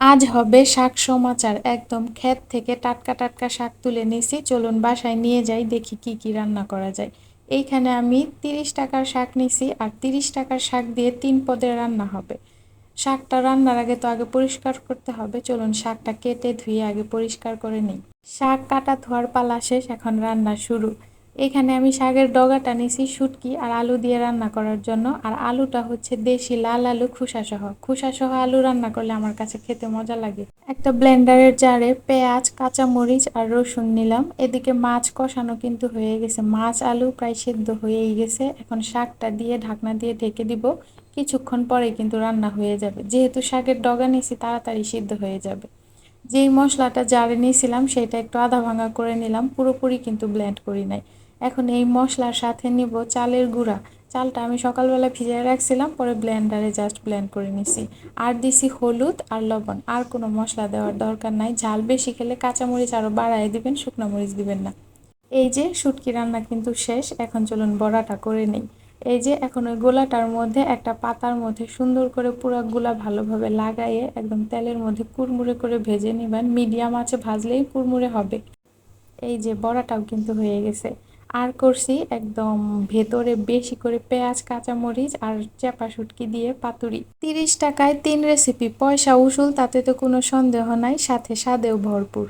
আজ হবে শাক সমাচার। একদম ক্ষেত থেকে টাটকা টাটকা শাক তুলে নিয়েছি চলুন বাসায় নিয়ে যাই, দেখি কি কি রান্না করা যায়। এইখানে আমি তিরিশ টাকার শাক নিছি আর তিরিশ টাকার শাক দিয়ে তিন পদের রান্না হবে। শাকটা রান্নার আগে তো আগে পরিষ্কার করতে হবে। চলুন শাকটা কেটে ধুয়ে আগে পরিষ্কার করে নিই। শাক কাটা ধোয়ার পালা শেষ, এখন রান্না শুরু। এখানে আমি শাকের ডগাটা নিছি শুটকি আর আলু দিয়ে রান্না করার জন্য। আর আলুটা হচ্ছে দেশি লাল আলু খোসা সহ খোসা সহ আলু রান্না করলে আমার কাছে খেতে মজা লাগে। একটা ব্লেন্ডারের জারে পেঁয়াজ, কাঁচামরিচ আর রসুন নিলাম। এদিকে মাছ কষানো কিন্তু হয়ে গেছে। মাছ আলু প্রায় সেদ্ধ হয়েই গেছে। এখন শাকটা দিয়ে ঢাকনা দিয়ে ঢেকে দিব। কিছুক্ষণ পরে কিন্তু রান্না হয়ে যাবে। যেহেতু শাকের ডগা নিছি তাড়াতাড়ি সিদ্ধ হয়ে যাবে। যেই মশলাটা জারে নিয়েছিলাম, সেটা একটু আধা ভাঙা করে নিলাম। পুরোপুরি কিন্তু ব্লেন্ড করি নাই। এখন এই মশলার সাথে নিব চালের গুঁড়া। চালটা আমি সকালবেলা ভিজিয়ে রাখছিলাম, পরে ব্লেন্ডারে জাস্ট ব্লেন্ড করে নিছি। আর দিছি হলুদ আর লবণ, আর কোনো মশলা দেওয়ার দরকার নাই। ঝাল বেশি খেলে কাঁচামরিচ আরও বাড়ায় দিবেন, শুকনো মরিচ দিবেন না। এই যে শুটকি রান্না কিন্তু শেষ, এখন চলুন বড়াটা করে নেই। এই যে এখন ওই গোলাটার মধ্যে একটা পাতার মধ্যে সুন্দর করে পুরো গুলা ভালোভাবে লাগাইয়ে একদম তেলের মধ্যে কুড়মুড়ে করে ভেজে নেবেন। মিডিয়াম আছে, ভাজলেই কুড়মুড়ে হবে। এই যে বড়াটাও কিন্তু হয়ে গেছে। আর করছি একদম ভেতরে বেশি করে পেঁয়াজ, কাঁচামরিচ আর চেপা শুটকি দিয়ে পাতুরি। তিরিশ টাকায় তিন রেসিপি পয়সা, উসুল, তাতে তো কোনো সন্দেহ নাই, সাথে স্বাদেও ভরপুর।